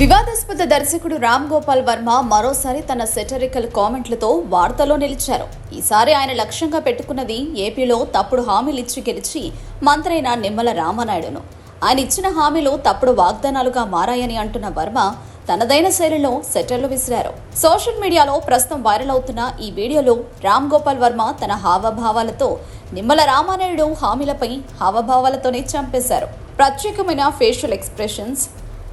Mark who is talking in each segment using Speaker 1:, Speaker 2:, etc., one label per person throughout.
Speaker 1: వివాదాస్పద దర్శకుడు రామ్ గోపాల్ వర్మ మరోసారి తన సెటరికల్ కామెంట్లతో వార్తలో నిలిచారు. ఈసారి ఆయన లక్ష్యంగా పెట్టుకున్నది ఏపీలో తప్పుడు హామీలిచ్చి గెలిచి మంత్రైన నిమ్మల రామనాయుడును. ఆయన ఇచ్చిన హామీలు తప్పుడు వాగ్దానాలుగా మారాయని అంటున్న వర్మ తనదైన శైలిలో సెటర్లు విసిరారు. సోషల్ మీడియాలో ప్రస్తుతం వైరల్ అవుతున్న ఈ వీడియోలో రామ్ గోపాల్ వర్మ తన హావభావాలతో నిమ్మల రామానాయుడు హామీలపై హావభావాలతోనే చంపేశారు. ప్రత్యేకమైన ఫేషియల్ ఎక్స్ప్రెషన్స్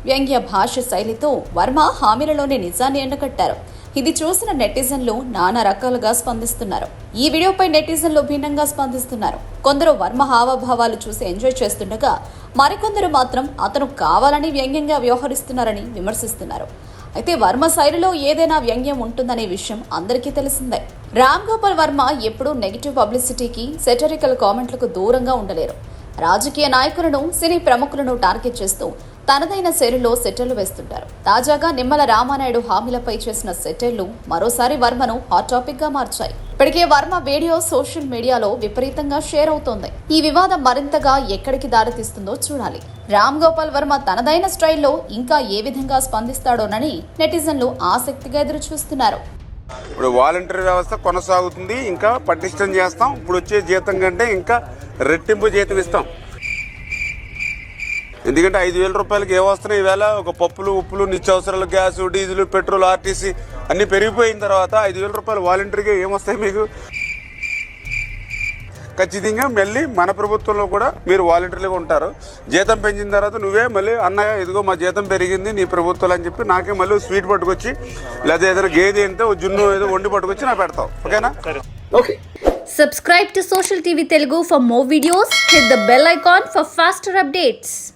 Speaker 1: వ్యంగ్య భాష శైలితో వర్మ హామీలలోనే నిజాన్ని ఎండకట్టారు ఇది చూసిన నెటిజన్లు నానా రకాలుగా స్పందిస్తున్నారు. ఈ వీడియోపై నెటిజన్లు భిన్నంగా స్పందిస్తున్నారు. కొందరు వర్మ హావభావాలు చూసి ఎంజాయ్ చేస్తుండగా మరికొందరు మాత్రం అతను కావాలని వ్యంగ్యంగా వ్యవహరిస్తున్నారని విమర్శిస్తున్నారు. అయితే వర్మ శైలిలో ఏదైనా వ్యంగ్యం ఉంటుందనే విషయం అందరికీ తెలిసిందే. రామ్ గోపాల్ వర్మ ఎప్పుడూ నెగిటివ్ పబ్లిసిటీకి సెటరికల్ కామెంట్లకు దూరంగా ఉండలేరు. రాజకీయ నాయకులను సినీ ప్రముఖులను టార్గెట్ చేస్తూ తనదైన శైలిలో సెటిల్లు వేస్తుంటారు. తాజాగా నిమ్మల రామానాయుడు హామీలపై చేసిన సెటిల్లు మరోసారి వర్మను హాట్ టాపిక్గా మార్చాయి. ఇప్పటికే వర్మ వీడియో సోషల్ మీడియాలో విపరీతంగా షేర్ అవుతోంది. ఈ వివాదం మరింతగా ఎక్కడికి దారితీస్తుందో చూడాలి. రామ్ గోపాల్ వర్మ తనదైన స్టైల్లో ఇంకా ఏ విధంగా స్పందిస్తాడోనని నెటిజన్లు ఆసక్తిగా ఎదురు చూస్తున్నారు
Speaker 2: ఇప్పుడు వాలంటీర్ వ్యవస్థ కొనసాగుతుంది ఇంకా పటిష్టం చేస్తాం. ఇప్పుడు వచ్చే జీతం కంటే ఇంకా రెట్టింపు జీతం ఇస్తాం. ఎందుకంటే ఐదు వేల రూపాయలకి ఏ వస్తున్నాయి ఈవేళ ఒక పప్పులు ఉప్పులు నిత్యావసరాలు గ్యాస్ డీజిల్ పెట్రోల్ ఆర్టీసీ అన్ని పెరిగిపోయిన తర్వాత ఐదు వేల రూపాయలు వాలంటరీగా ఏమొస్తాయి మీకు ఖచ్చితంగా మళ్ళీ మన ప్రభుత్వంలో కూడా మీరు వాలంటీర్లుగా ఉంటారు జీతం పెంచిన తర్వాత నువ్వే మళ్ళీ అన్నయ్య ఇదిగో మా జీతం పెరిగింది నీ ప్రభుత్వాలు అని చెప్పి నాకే మళ్ళీ స్వీట్ పట్టుకొచ్చి లేదా ఏదైనా గేదె ఓ జున్ను ఏదో వండి పట్టుకొచ్చి నా పెడతావు ఓకేనా
Speaker 3: Okay.
Speaker 4: Subscribe to Social TV Telugu for more videos. Hit the bell icon for faster updates.